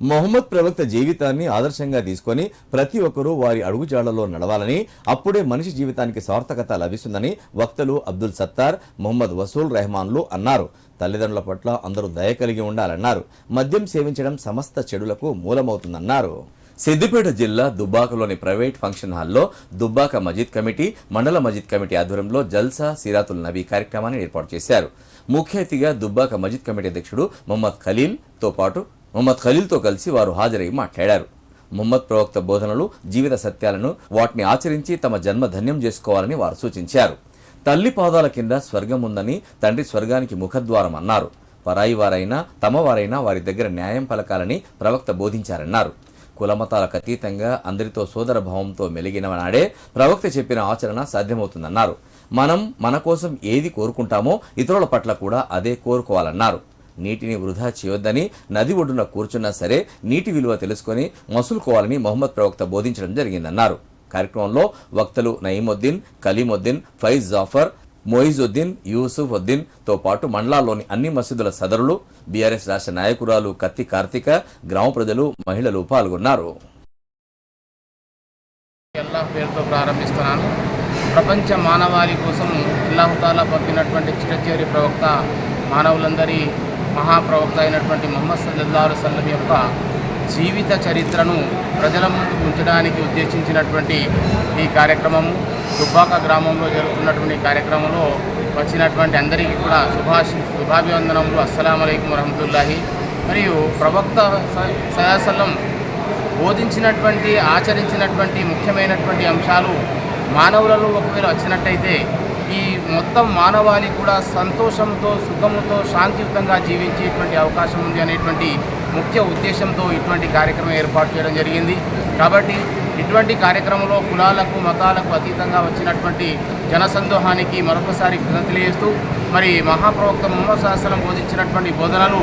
మొహమ్మద్ ప్రవక్త జీవితాన్ని ఆదర్శంగా తీసుకొని ప్రతి ఒక్కరూ వారి అడుగుజాడలో నడవాలని అప్పుడే మనిషి జీవితానికి సార్థకత లభిస్తుందని వక్తలు అబ్దుల్ సత్తార్ మొహమ్మద్ వసూల్ రెహమాన్లు అన్నారు. తల్లిదండ్రుల పట్ల అందరూ దయ కలిగి ఉండాలన్నారు. మద్యం సేవించడం సమస్త చెడులకు మూలమవుతుందన్నారు. సిద్దిపేట జిల్లా దుబ్బాకలోని ప్రైవేట్ ఫంక్షన్ హాల్లో దుబ్బాక మజీద్ కమిటీ మండల మజీద్ కమిటీ ఆధ్వర్యంలో జల్సా సిరాతుల్ నబీ కార్యక్రమాన్ని ఏర్పాటు చేశారు. ముఖ్య అతిథిగా దుబ్బాక మజీద్ కమిటీ అధ్యక్షుడు మొహమ్మద్ ఖలీల్తో పాటు మొహమ్మద్ ఖలీల్తో కలిసి వారు హాజరై మాట్లాడారు. ముహమ్మద్ ప్రవక్త బోధనలు జీవిత సత్యాలను వాటిని ఆచరించి తమ జన్మ ధన్యం చేసుకోవాలని వారు సూచించారు. తల్లి పాదాల కింద స్వర్గం ఉందని తండ్రి స్వర్గానికి ముఖద్వారం అన్నారు. పరాయి వారైనా తమ వారైనా వారి దగ్గర న్యాయం పలకాలని ప్రవక్త బోధించారన్నారు. కులమతాలకు అతీతంగా అందరితో సోదర భావంతో మెలిగిన నాడే ప్రవక్త చెప్పిన ఆచరణ సాధ్యమవుతుందన్నారు. మనం మన కోసం ఏది కోరుకుంటామో ఇతరుల పట్ల కూడా అదే కోరుకోవాలన్నారు. నీటిని వృధా చేయొద్దని నది ఒడ్డున కూర్చున్నా సరే నీటి విలువ తెలుసుకొని మసులుకోవాలని మొహమ్మద్ ప్రవక్త బోధించడం జరిగిందన్నారు. కార్యక్రమంలో వక్తలు నయీముద్దీన్ కలీముద్దీన్ ఫైజ్ జాఫర్ మొయిజుద్దీన్ యూసుఫ్ ఉద్దీన్తో పాటు మండలాల్లోని అన్ని మసీదుల సదరులు బీఆర్ఎస్ రాష్ట్ర నాయకురాలు కత్తి కార్తిక గ్రామ ప్రజలు మహిళలు పాల్గొన్నారు. పేరుతో ప్రారంభిస్తున్నాను. ప్రపంచ మానవాళి కోసం ఇల్లాహుతాలా పంపినటువంటి చిరచేరి ప్రవక్త మానవులందరి మహాప్రవక్త అయినటువంటి మొహమ్మద్ సల్లల్లాహు సల్లం యొక్క జీవిత చరిత్రను ప్రజల ముందుకు ఉంచడానికి ఉద్దేశించినటువంటి ఈ కార్యక్రమము దుబ్బాక గ్రామంలో జరుగుతున్నటువంటి కార్యక్రమంలో వచ్చినటువంటి అందరికీ కూడా శుభాషి శుభాభివందనములు. అస్సలం అయికం వరహమతుల్లాహి. మరియు ప్రవక్త సయాసల్లం బోధించినటువంటి ఆచరించినటువంటి ముఖ్యమైనటువంటి అంశాలు మానవులలో ఒకవేళ వచ్చినట్టయితే మొత్తం మానవాళి కూడా సంతోషంతో సుఖముతో శాంతియుతంగా జీవించేటువంటి అవకాశం ఉంది అనేటువంటి ముఖ్య ఉద్దేశంతో ఇటువంటి కార్యక్రమం ఏర్పాటు చేయడం జరిగింది. కాబట్టి ఇటువంటి కార్యక్రమంలో కులాలకు మతాలకు అతీతంగా వచ్చినటువంటి జనసందోహానికి మరొకసారి కృతజ్ఞతలు తెలియజేస్తూ మరి మహాప్రవక్త ముహమ్మద్ శాస్త్రం బోధించినటువంటి బోధనలు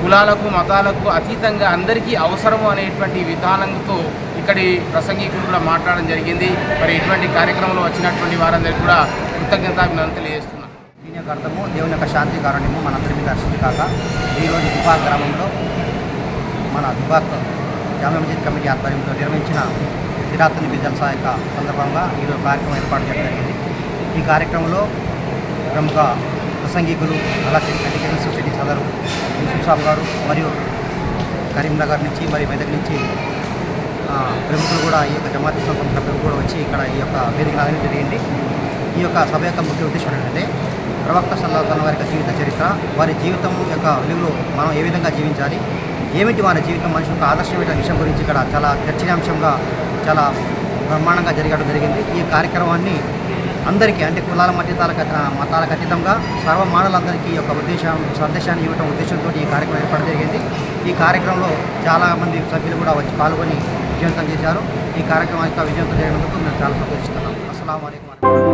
కులాలకు మతాలకు అతీతంగా అందరికీ అవసరము అనేటువంటి విధానంతో ఇక్కడి ప్రసంగికులు కూడా మాట్లాడడం జరిగింది. మరి ఇటువంటి కార్యక్రమంలో వచ్చినటువంటి వారందరికీ కూడా కృతజ్ఞతాభినందనలు తెలియజేస్తున్నాను. అర్థము దేవుని యొక్క శాంతి కారణము మనందరి మీద హర్షించి కాక ఈరోజు దుబాక్ గ్రామంలో మన దుబాక్ జామా మస్జిద్ కమిటీ ఆధ్వర్యంలో నిర్వహించిన సిరాతుని బిజల్ సహాయక సందర్భంగా ఈరోజు కార్యక్రమం ఏర్పాటు చేయడం జరిగింది. ఈ కార్యక్రమంలో ప్రముఖ ప్రసంగికులు అలాగే ఎడ్యుకేషన్ సొసైటీ సదరు యూసుఫ్ సాబ్ గారు మరియు కరీంనగర్ నుంచి మరియు మెదక్ నుంచి ప్రముఖులు కూడా ఈ యొక్క జమాత్ ఇస్లాం సంస్థ కూడా వచ్చి ఇక్కడ ఈ యొక్క వేదిక రావడం జరిగింది. ఈ యొక్క సభ యొక్క ముఖ్య ఉద్దేశం ఏంటంటే ప్రవక్త సల్లాహన్ వారి యొక్క జీవిత చరిత్ర వారి జీవితం యొక్క విలువలు మనం ఏ విధంగా జీవించాలి ఏమిటి వారి జీవితం మనిషి యొక్క ఆదర్శమైన విషయం గురించి ఇక్కడ చాలా చర్చనీయాంశంగా చాలా బ్రహ్మాండంగా జరగడం జరిగింది. ఈ కార్యక్రమాన్ని అందరికీ అంటే కులాల మతాలకు మతాలకు అతీతంగా సర్వ మానవులందరికీ ఈ యొక్క ఉద్దేశం సందేశాన్ని ఇవ్వడం ఉద్దేశంతో ఈ కార్యక్రమం ఏర్పాటు జరిగింది. ఈ కార్యక్రమంలో చాలామంది సభ్యులు కూడా వచ్చి పాల్గొని విజయవంతం చేశారు. ఈ కార్యక్రమం యొక్క విజయవంతం చేయడంతో మేము చాలా సంతోషిస్తున్నాం. అస్సలం అయికం